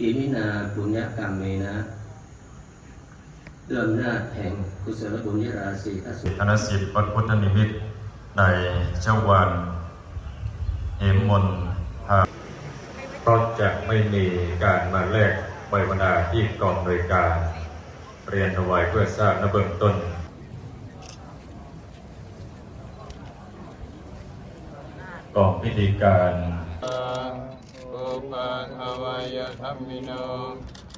อิมินาปุญญกรรมเมนะด้วยอำนาแห่งกุศลบุญยราศีอสุธนสิทธิ์วัดพุทธนิมิตในเช้าวันเหมมนพาเพราะจะไม่มีการมาแลกใบวนาที่กองโดยการเรียนถวายเพื่อทราบนเบื้องต้นกองพิธีการ ธรรมิโน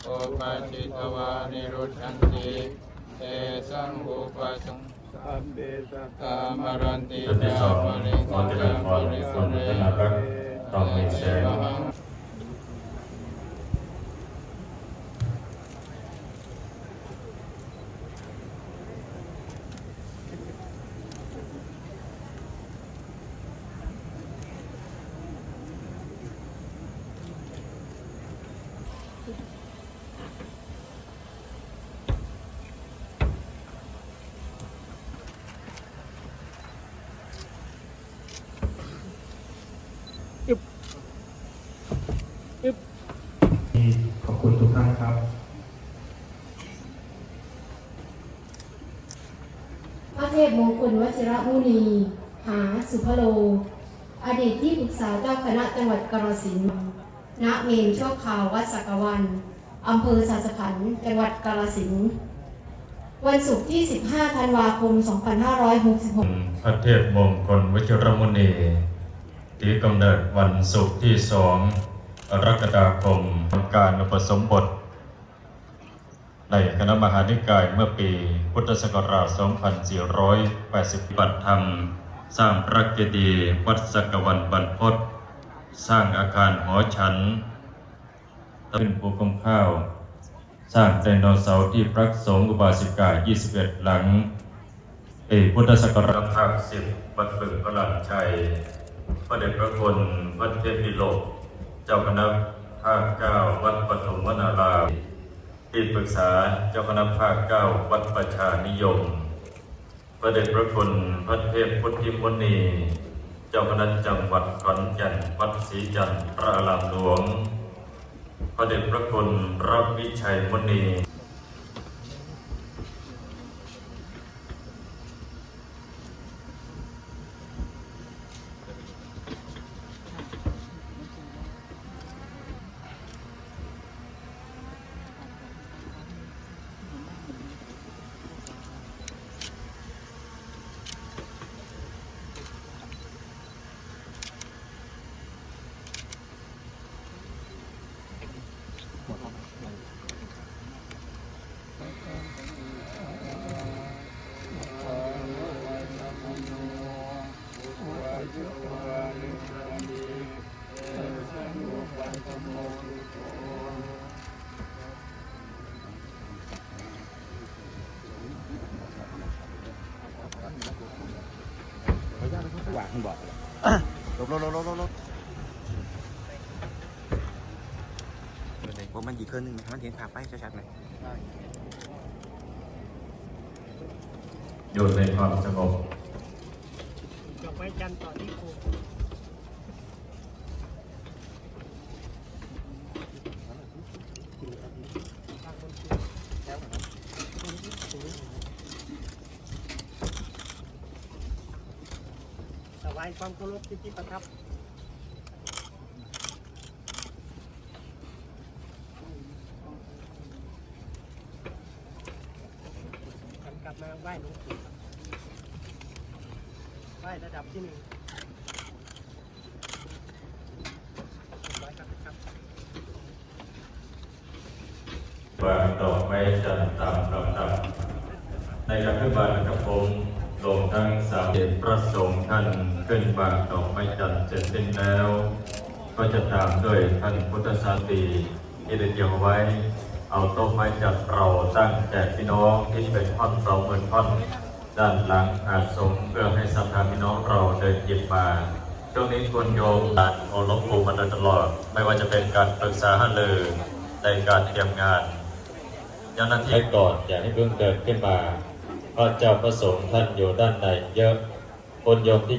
อุปาจิตวานิรุชันติเตสังอุปสังสัมเบตตามรันติจุดที่สองปริขอเจริญพรคุณธนารักษ์ต้องมีแส ขอบคุณทุกท่านครับพระเทพมงคลวชิระมุนี หาสุภโล อดีตที่ปรึกษาเจ้าคณะจังหวัดกาฬสินธุ์ณเมนชั่วคราววัดสักวัน อำเภอสาสขันธ์จังหวัดกาฬสินธุ์วันศุกร์ที่ 15 ธันวาคม 2566 พระเทพมงคลวชิรมุนีถือกำเนิดวันศุกร์ที่สอง กรกฎาคมการอุปสมบท ในคณะมหานิกายเมื่อปีพุทธศักราช 2480ปัตธรรม สร้างพระเจดีย์วัดสกวันบรรพตสร้างอาคารหอฉันขึ้นภูกมข้าว สร้างไดโนเสาร์ที่พระสงฆ์อุบาสิกา 21 หลังปีพุทธศักราชภาคสิบวัดบึงพระลานชัย พระเดชพระคุณวัดเทพบิโลก จ้าคณะภาคเก้าวัดปฐมวนารามที่ปรึกษาเจ้าคณะภาคเก้าวัดประชานิยม พระเดชพระคุณพระเทพพุทธิมุนี เจ้าคณะจังหวัดขอนแก่นวัดศรีจันทร์พระอารามหลวง พระเดชพระคุณพระวิชัยมุนี ผมมันอีกเครื่องหนึงไหมมันเห็นขาไปชัดๆไหมอยู่ในความสงบดอกไม้จันทร์ต่อที่ครู ถวายความเคารพที่ที่ประทับกลับมาไหว้หลวงปู่ไหว้ระดับที่หนึ่งวางดอกไม้จันทร์ตามลำดับในรัฐบาลกับผม รวมทั้งสามเด็จพระสงฆ์ท่านขึ้นวางดอกไม้จันทร์เสร็จสิ้นแล้ว ก็จะตามด้วยท่านพุทธสาสนีที่ได้เตรียมไว้ เอาต้นไม้จันทร์เราตั้งแจกพี่น้องที่เป็นท่อนสองหมื่นท่อนด้านหลังอาสมเพื่อให้สัทธาพี่น้องเราเดินหยิบมาช่วงนี้คุณโยมอ่านโอลงปูมาโดยตลอด ไม่ว่าจะเป็นการปรึกษาหารือในการเตรียมงานเจ้าหน้าที่ก่อนอย่าให้เพิ่งเดินขึ้นมา พระเจ้าประสงค์ท่านอยู่ด้านในเยอะคนโยมที่อยู่